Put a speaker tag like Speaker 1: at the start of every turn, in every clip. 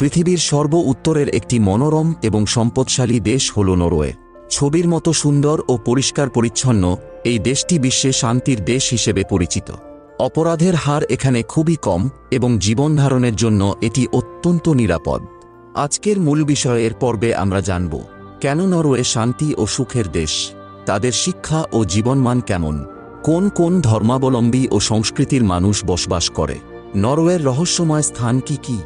Speaker 1: পৃথিবীর সর্ব উত্তরের একটি মনোরম এবং সম্পদশালী দেশ হল নরওয়ে। ছবির মতো সুন্দর ও পরিষ্কার পরিচ্ছন্ন, এই দেশটি বিশ্বে শান্তির দেশ হিসেবে পরিচিত। অপরাধের হার এখানে খুবই কম এবং জীবনধারণের জন্য এটি অত্যন্ত নিরাপদ। আজকের মূল বিষয়ের পর্বে আমরা জানব, কেন নরওয়ে শান্তি ও সুখের দেশ? তাদের শিক্ষা ও জীবনমান কেমন? কোন কোন ধর্মাবলম্বী ও সংস্কৃতির মানুষ বসবাস করে? নরওয়ের রহস্যময় স্থান কি কি?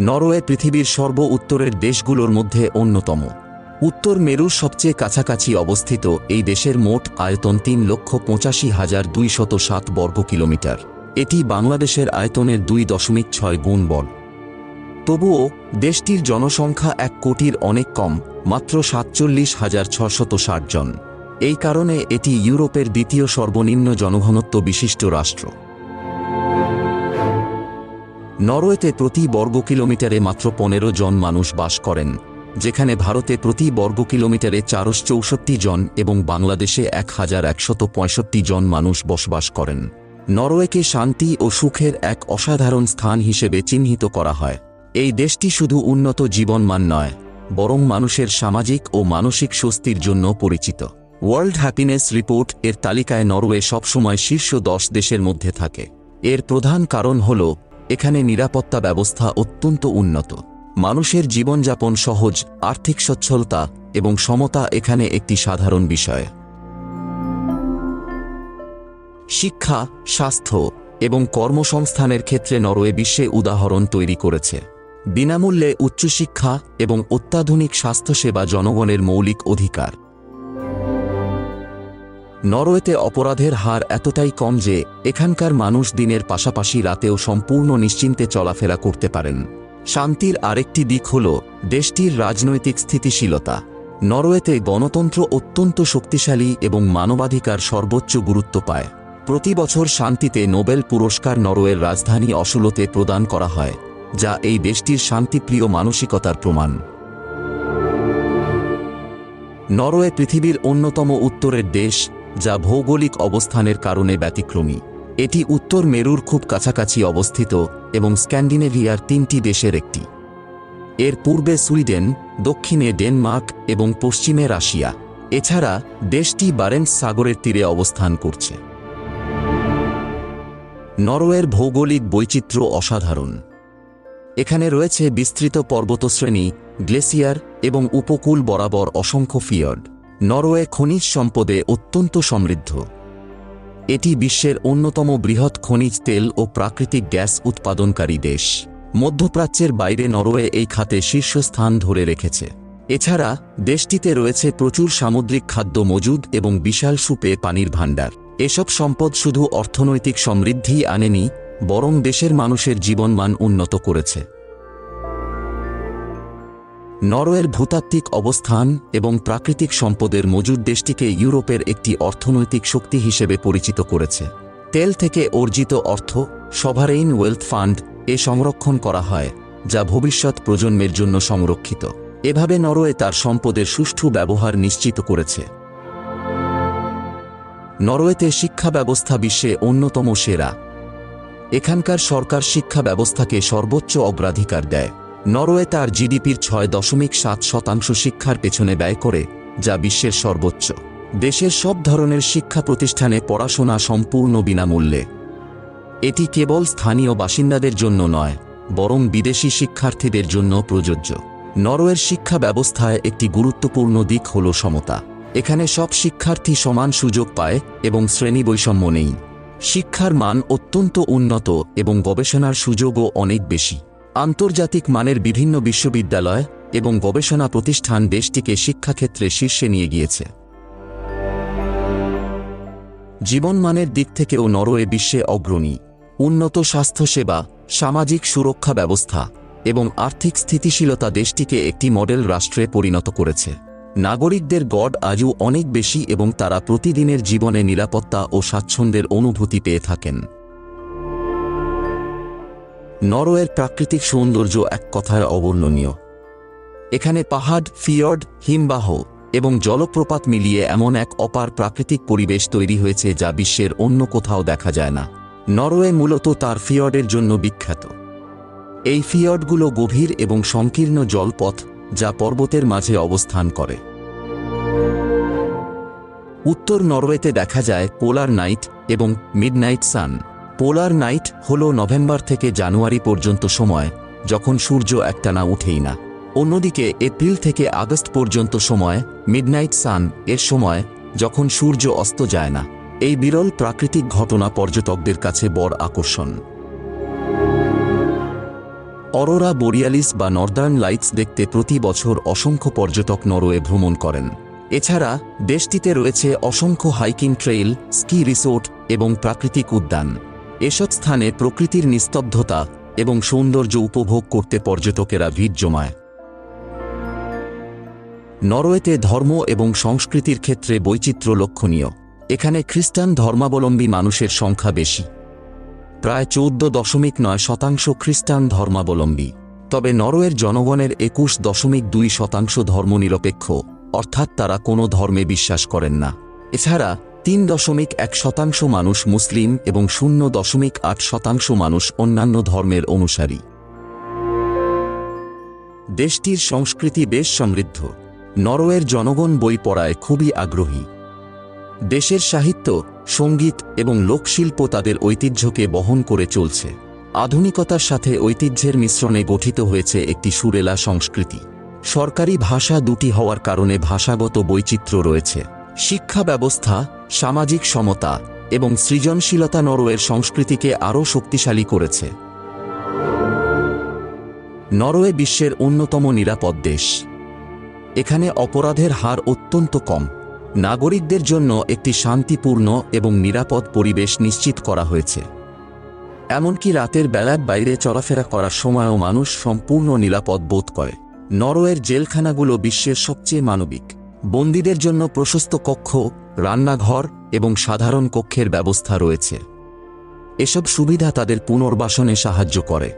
Speaker 1: নরওয়ে পৃথিবীর সর্ব উত্তরের দেশগুলোর মধ্যে অন্যতম। উত্তর মেরুর সবচেয়ে কাছাকাছি অবস্থিত এই দেশের মোট আয়তন তিন লক্ষ পঁচাশি হাজার দুইশত সাত বর্গ কিলোমিটার। এটি বাংলাদেশের আয়তনের দুই দশমিক ছয় গুণ বড় তবুও, দেশটির জনসংখ্যা এক কোটির অনেক কম, মাত্র সাতচল্লিশ হাজার ছশত ষাট জন। এই কারণে এটি ইউরোপের দ্বিতীয় সর্বনিম্ন জনঘনত্ব বিশিষ্ট রাষ্ট্র। নরওয়েতে প্রতি বর্গ কিলোমিটারে মাত্র পনেরো জন মানুষ বাস করেন, যেখানে ভারতে প্রতি বর্গ কিলোমিটারে চারশ চৌষট্টি জন এবং বাংলাদেশে এক হাজার একশত পঁয়ষট্টি জন মানুষ বসবাস করেন। নরওয়েকে শান্তি ও সুখের এক অসাধারণ স্থান হিসেবে চিহ্নিত করা হয়। এই দেশটি শুধু উন্নত জীবনমান নয়, বরং মানুষের সামাজিক ও মানসিক স্বস্তির জন্য পরিচিত। ওয়ার্ল্ড হ্যাপিনেস রিপোর্ট এর তালিকায় নরওয়ে সবসময় শীর্ষ দশ দেশের মধ্যে থাকে। এর প্রধান কারণ হল এখানে নিরাপত্তা ব্যবস্থা অত্যন্ত উন্নত। মানুষের জীবনযাপন সহজ, আর্থিক সচ্ছলতা এবং সমতা এখানে একটি সাধারণ বিষয়। শিক্ষা, স্বাস্থ্য এবং কর্মসংস্থানের ক্ষেত্রে নরওয়ে বিশ্বে উদাহরণ তৈরি করেছে। বিনামূল্যে উচ্চশিক্ষা এবং অত্যাধুনিক স্বাস্থ্যসেবা জনগণের মৌলিক অধিকার। নরওয়েতে অপরাধের হার এতটাই কম যে এখানকার মানুষ দিনের পাশাপাশি রাতেও সম্পূর্ণ নিশ্চিন্তে চলাফেরা করতে পারেন। শান্তির আরেকটি দিক হল দেশটির রাজনৈতিক স্থিতিশীলতা। নরওয়েতে গণতন্ত্র অত্যন্ত শক্তিশালী এবং মানবাধিকার সর্বোচ্চ গুরুত্ব পায়। প্রতি বছর শান্তিতে নোবেল পুরস্কার নরওয়ের রাজধানী অসুলোতে প্রদান করা হয়, যা এই দেশটির শান্তিপ্রিয় মানসিকতার প্রমাণ। নরওয়ে পৃথিবীর অন্যতম উত্তরের দেশ যা ভৌগোলিক অবস্থানের কারণে ব্যতিক্রমী। এটি উত্তর মেরুর খুব কাছাকাছি অবস্থিত এবং স্ক্যান্ডিনেভিয়ার তিনটি দেশের একটি। এর পূর্বে সুইডেন, দক্ষিণে ডেনমার্ক এবং পশ্চিমে রাশিয়া। এছাড়া দেশটি বারেন্স সাগরের তীরে অবস্থান করছে। নরওয়ের ভৌগোলিক বৈচিত্র্য অসাধারণ। এখানে রয়েছে বিস্তৃত পর্বতশ্রেণী, গ্লেসিয়ার এবং উপকূল বরাবর অসংখ্য ফিয়র্ড। নরওয়ে খনিজ সম্পদে অত্যন্ত সমৃদ্ধ। এটি বিশ্বের অন্যতম বৃহৎ খনিজ তেল ও প্রাকৃতিক গ্যাস উৎপাদনকারী দেশ। মধ্যপ্রাচ্যের বাইরে নরওয়ে এই খাতে শীর্ষস্থান ধরে রেখেছে। এছাড়া, দেশটিতে রয়েছে প্রচুর সামুদ্রিক খাদ্য মজুদ এবং বিশাল সুপে পানির ভাণ্ডার। এসব সম্পদ শুধু অর্থনৈতিক সমৃদ্ধি আনেনি, বরং দেশের মানুষের জীবনমান উন্নত করেছে। নরওয়ের ভূতাত্ত্বিক অবস্থান এবং প্রাকৃতিক সম্পদের মজুর দেশটিকে ইউরোপের একটি অর্থনৈতিক শক্তি হিসেবে পরিচিত করেছে। তেল থেকে অর্জিত অর্থ, সভারেইন ওয়েলথ ফান্ড, এ সংরক্ষণ করা হয়, যা ভবিষ্যৎ প্রজন্মের জন্য সংরক্ষিত। এভাবে নরওয়ে তার সম্পদের সুষ্ঠু ব্যবহার নিশ্চিত করেছে। নরওয়েতে শিক্ষা ব্যবস্থা বিশ্বে অন্যতম সেরা। এখানকার সরকার শিক্ষা ব্যবস্থাকে সর্বোচ্চ অগ্রাধিকার দেয়। নরওয়ে তার জিডিপির ছয় দশমিক সাত শতাংশ শিক্ষার পেছনে ব্যয় করে, যা বিশ্বের সর্বোচ্চ। দেশের সব ধরনের শিক্ষা প্রতিষ্ঠানে পড়াশোনা সম্পূর্ণ বিনামূল্যে। এটি কেবল স্থানীয় বাসিন্দাদের জন্য নয়, বরং বিদেশি শিক্ষার্থীদের জন্য প্রযোজ্য। নরওয়ের শিক্ষা ব্যবস্থায় একটি গুরুত্বপূর্ণ দিক হল সমতা। এখানে সব শিক্ষার্থী সমান সুযোগ পায় এবং শ্রেণি বৈষম্য নেই। শিক্ষার মান অত্যন্ত উন্নত এবং গবেষণার সুযোগও অনেক বেশি। আন্তর্জাতিক মানের বিভিন্ন বিশ্ববিদ্যালয় এবং গবেষণা প্রতিষ্ঠান দেশটিকে শিক্ষাক্ষেত্রে শীর্ষে নিয়ে গিয়েছে। জীবনমানের দিক থেকেও নরওয়ে বিশ্বে অগ্রণী, উন্নত স্বাস্থ্যসেবা, সামাজিক সুরক্ষা ব্যবস্থা এবং আর্থিক স্থিতিশীলতা দেশটিকে একটি মডেল রাষ্ট্রে পরিণত করেছে। নাগরিকদের গড় আজও অনেক বেশি এবং তারা প্রতিদিনের জীবনে নিরাপত্তা ও স্বাচ্ছন্দ্যের অনুভূতি পেয়ে থাকেন। নরওয়ের প্রাকৃতিক সৌন্দর্য এক কথায় অবর্ণনীয়। এখানে পাহাড়, ফিয়র্ড, হিমবাহ এবং জলপ্রপাত মিলিয়ে এমন এক অপার প্রাকৃতিক পরিবেশ তৈরি হয়েছে যা বিশ্বের অন্য কোথাও দেখা যায় না। নরওয়ে মূলত তার ফিয়র্ডের জন্য বিখ্যাত। এই ফিয়র্ডগুলো গভীর এবং সংকীর্ণ জলপথ যা পর্বতের মাঝে অবস্থান করে। উত্তর নরওয়েতে দেখা যায় পোলার নাইট এবং মিডনাইট সান। পোলার নাইট হল নভেম্বর থেকে জানুয়ারি পর্যন্ত সময়, যখন সূর্য একটানা উঠেই না। অন্যদিকে এপ্রিল থেকে আগস্ট পর্যন্ত সময়, মিডনাইট সান এর সময়, যখন সূর্য অস্ত যায় না। এই বিরল প্রাকৃতিক ঘটনা পর্যটকদের কাছে বড় আকর্ষণ। অরোরা বোরিয়ালিস বা নর্দার্ন লাইটস দেখতে প্রতি বছর অসংখ্য পর্যটক নরওয়ে ভ্রমণ করেন। এছাড়া, দেশটিতে রয়েছে অসংখ্য হাইকিং ট্রেইল, স্কি রিসোর্ট এবং প্রাকৃতিক উদ্যান। এসব স্থানে প্রকৃতির নিস্তব্ধতা এবং সৌন্দর্য উপভোগ করতে পর্যটকেরা ভিড় জমায়। নরওয়েতে ধর্ম এবং সংস্কৃতির ক্ষেত্রে বৈচিত্র্য লক্ষণীয়। এখানে খ্রিস্টান ধর্মাবলম্বী মানুষের সংখ্যা বেশি। প্রায় চৌদ্দ দশমিক নয় শতাংশ খ্রিস্টান ধর্মাবলম্বী। তবে নরওয়ের জনগণের একুশ দশমিক দুই শতাংশ ধর্মনিরপেক্ষ, অর্থাৎ তারা কোনো ধর্মে বিশ্বাস করেন না। এছাড়া তিন দশমিক এক শতাংশ মানুষ মুসলিম এবং শূন্য দশমিক আট শতাংশ মানুষ অন্যান্য ধর্মের অনুসারী। দেশটির সংস্কৃতি বেশ সমৃদ্ধ। নরওয়ের জনগণ বই পড়ায় খুবই আগ্রহী। দেশের সাহিত্য, সংগীত এবং লোকশিল্প তাদের ঐতিহ্যকে বহন করে চলছে। আধুনিকতার সাথে ঐতিহ্যের মিশ্রণে গঠিত হয়েছে একটি সুরেলা সংস্কৃতি। সরকারি ভাষা দুটি হওয়ার কারণে ভাষাগত বৈচিত্র্য রয়েছে। শিক্ষা ব্যবস্থা, সামাজিক সমতা এবং সৃজনশীলতা নরওয়ের সংস্কৃতিকে আরও শক্তিশালী করেছে। নরওয়ে বিশ্বের অন্যতম নিরাপদ দেশ। এখানে অপরাধের হার অত্যন্ত কম। নাগরিকদের জন্য একটি শান্তিপূর্ণ এবং নিরাপদ পরিবেশ নিশ্চিত করা হয়েছে। এমনকি রাতের বেলার বাইরে চলাফেরা করার সময়ও মানুষ সম্পূর্ণ নিরাপদ বোধ করে। নরওয়ের জেলখানাগুলো বিশ্বের সবচেয়ে মানবিক। বন্দীদের জন্য প্রশস্ত কক্ষ, রান্নাঘর এবং সাধারণ কক্ষের ব্যবস্থা রয়েছে। এসব সুবিধা তাদের পুনর্বাসনে সাহায্য করে।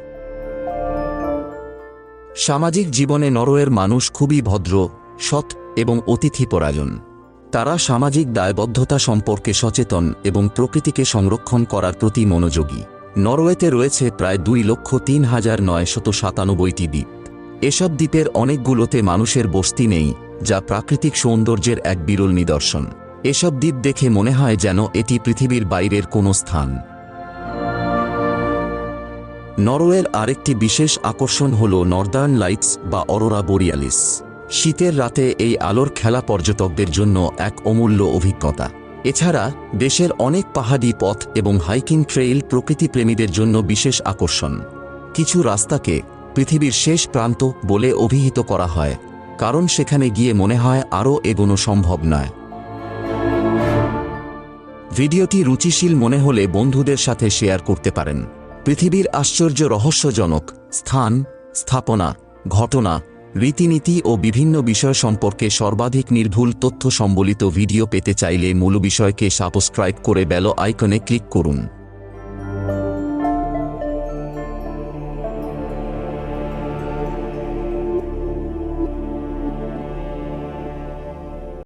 Speaker 1: সামাজিক জীবনে নরওয়ের মানুষ খুবই ভদ্র, সৎ এবং অতিথিপরায়ণ। তারা সামাজিক দায়বদ্ধতা সম্পর্কে সচেতন এবং প্রকৃতিকে সংরক্ষণ করার প্রতি মনোযোগী। নরওয়েতে রয়েছে প্রায় দুই লক্ষ তিন হাজার নয়শত সাতানব্বইটি দ্বীপ। এসব দ্বীপের অনেকগুলোতে মানুষের বস্তি নেই যা প্রাকৃতিক সৌন্দর্যের এক বিরল নিদর্শন। এসব দ্বীপ দেখে মনে হয় যেন এটি পৃথিবীর বাইরের কোনো স্থান। নরওয়ের আরেকটি বিশেষ আকর্ষণ হল নর্দার্ন লাইটস বা অরোরা বোরিয়ালিস। শীতের রাতে এই আলোর খেলা পর্যটকদের জন্য এক অমূল্য অভিজ্ঞতা। এছাড়া দেশের অনেক পাহাড়ি পথ এবং হাইকিং ট্রেইল প্রকৃতিপ্রেমীদের জন্য বিশেষ আকর্ষণ। কিছু রাস্তাকে পৃথিবীর শেষ প্রান্ত বলে অভিহিত করা হয়। কারণ সেখানে গিয়ে মনে হয় আরও এগোনো সম্ভব নয়। ভিডিওটি রুচিশীল মনে হলে বন্ধুদের সাথে শেয়ার করতে পারেন। পৃথিবীর আশ্চর্য রহস্যজনক স্থান, স্থাপনা, ঘটনা, রীতিনীতি ও বিভিন্ন বিষয় সম্পর্কে সর্বাধিক নির্ভুল তথ্য সম্বলিত ভিডিও পেতে চাইলে মূল বিষয়কে সাবস্ক্রাইব করে বেল আইকনে ক্লিক করুন।